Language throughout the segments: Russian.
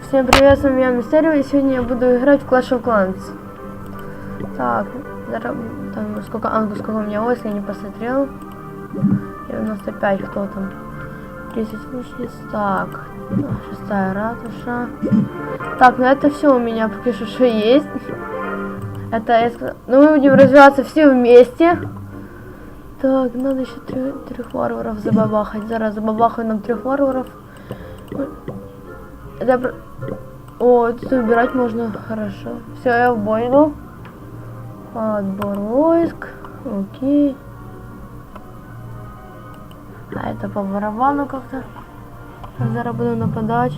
Всем привет, с вами я Мистерио, и сегодня я буду играть в Clash of Clans. Так, там сколько, а, сколько у меня войск, я не посмотрел. 95, кто там? 30 лучниц, так, шестая ратуша. Так, ну это все у меня пока что, что есть. Это Ну мы будем развиваться все вместе. Так, надо еще трех, трех варваров забабахать. Зараз забабахаю нам трех варваров. Это про- О, тут убирать можно хорошо. Все, я в бой иду. Отбор войск. Окей. А это по барабану как-то. Зараз буду нападать.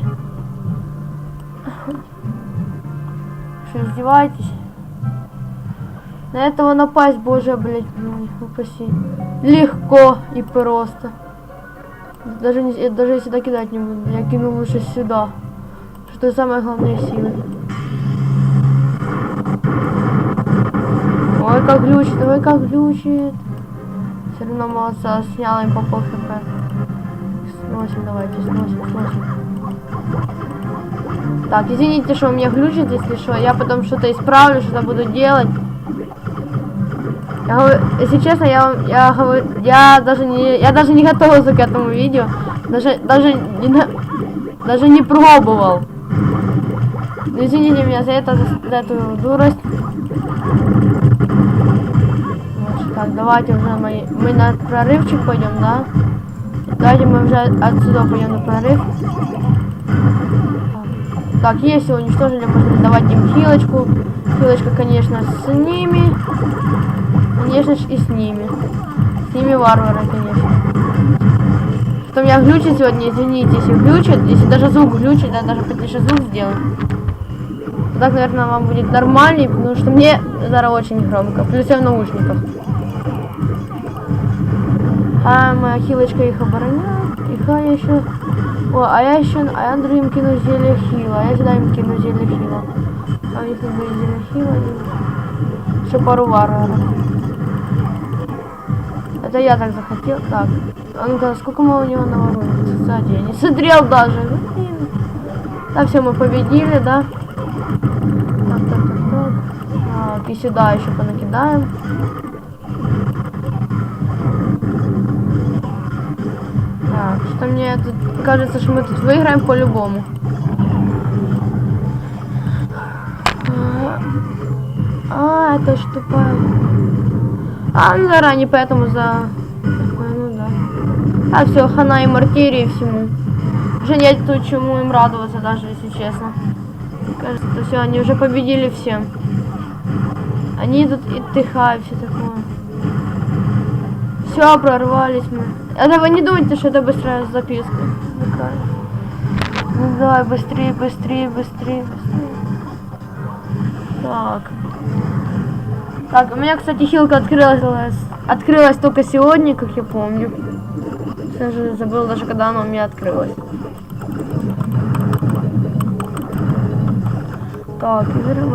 Что, издеваетесь? На этого напасть, боже, блядь, упаси. Легко и просто. Даже, не, даже сюда кидать не буду. Я кину лучше сюда. Что самое главное силы. Ой, как глючит, ой, как глючит. Все равно молодца, сняла им по пол хп. Сносим, давайте, сносим, сносим. Так, извините, что у меня глючит, если что. Я потом что-то исправлю, что-то буду делать. Я говорю, если честно, я, вам- я говорю, я даже не, я даже не готовился к этому видео, даже, даже не, даже не пробовал. Извините меня за это, за, за эту дурость. Вот, так, давайте уже мы, мы на прорывчик пойдем, да? Давайте мы уже отсюда пойдем на прорыв. Так, если уничтожили, можно давать им хилочку. Хилочка, конечно, с ними. Конечно ж и с ними. С ними варвары, конечно. Что меня глючит сегодня, извините, если глючит, если даже звук глючит, я даже потише звук сделать. Так, наверное, вам будет нормальней, потому что мне зараз очень громко. Плюс я в наушниках. А моя хилочка их обороняет. И хай я еще... О, а я еще... А я другим кину зелье хила. А я сюда им кину зелье хила. А у них тут будет зелье хила. И... Еще пару варваров. Это я так захотел. Так. А ну-ка, сколько мы у него наворуем? Кстати, я не смотрел даже. Так, все, мы победили, да? Так, так, так, так. Так, и сюда еще понакидаем. Так, что мне тут кажется, что мы тут выиграем по-любому. А, А, это что тупая. А, ну заранее, поэтому за... Ну да. А все, хана и мартирии всему. Уже нет тут чему им радоваться, даже если честно. Кажется, все, они уже победили всем. Они тут и отдыхают, все такое. Все, прорвались мы. Это вы не думайте, что это быстрая записка. Такая. Ну давай, быстрее, быстрее, быстрее, быстрее. Так. Так, у меня, кстати, хилка открылась, открылась только сегодня, как я помню. Я же забыл даже, когда она у меня открылась. Так,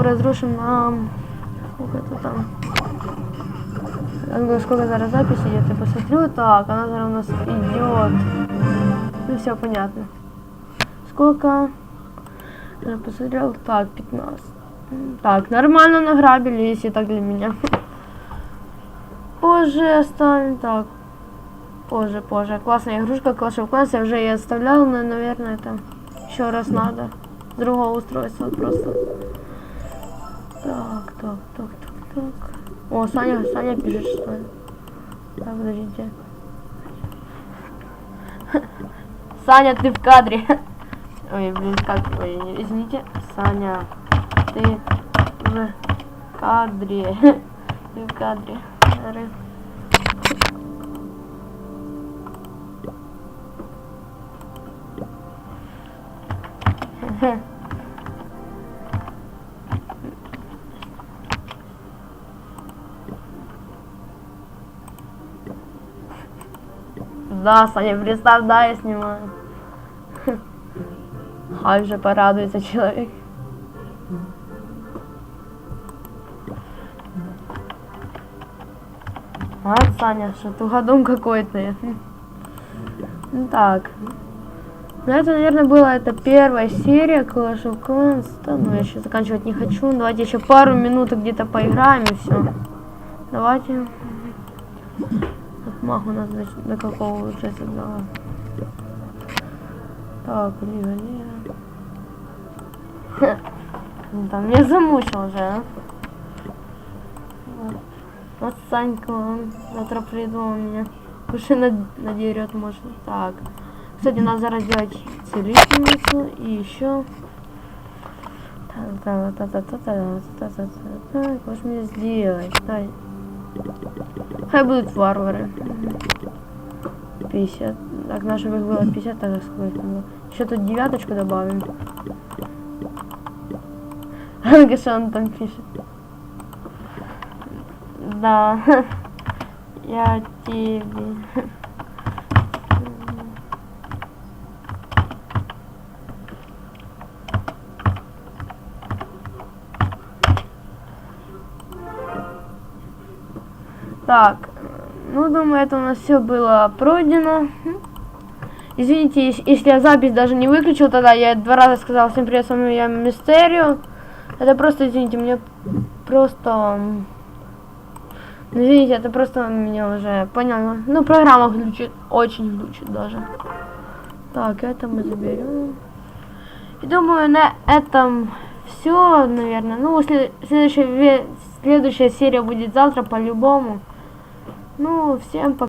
разрушим нам... Сколько это там? Я думаю, сколько зараз запись идет, я посмотрю. Так, она зараз у нас идет. Ну, все понятно. Сколько? Я посмотрел. Так, 15. М, Так, нормально награбили, если так для меня. Позже оставим. Так. Позже, позже. Классная игрушка, Clash of Clans. Я уже ее оставлял, но, наверное, это еще раз надо. Другого устройства просто. Так, так, так, так, так. О, Саня, Саня пишет, что ли. Так, подождите. Саня, ты в кадре. Ой, блин, как, ой, извините. Саня, ты в кадре. Ты в кадре. Ры- Да, Саня, представь, да, я снимаю. Хай же порадуется человек. А, Саня, что тугодум какой-то. Ну так. Ну, это, наверное, была это первая серия Clash of Clans. Да, ну, я сейчас заканчивать не хочу. Давайте еще пару минут где-то поиграем и все. Давайте. Отмах у нас до, до какого уже сигнала. Так, Лига, Лига. Ну, Там меня замучил уже, а. Вот. Санька, он завтра приду, он меня над- надерет, может. Так. Кстати, надо зараз делать целительницу и еще. Так, что ж мне сделать? Дай. Хай будут варвары. 50. Так, наших их было 50, так сколько было. Еще тут девяточку добавим. Что он там пишет? Да. Я тебе. Так, ну думаю, это у нас все было пройдено. Извините, ес- если я запись даже не выключил тогда, я два раза сказал всем привет, с вами я Мистерио. Это просто, извините, мне просто... ну, Извините, это просто меня уже понял. Ну, программа глючит, очень глючит даже. Так, это мы заберем. И думаю, на этом все, наверное. Ну, след- следующая, следующая серия будет завтра по-любому. Ну, всем пока.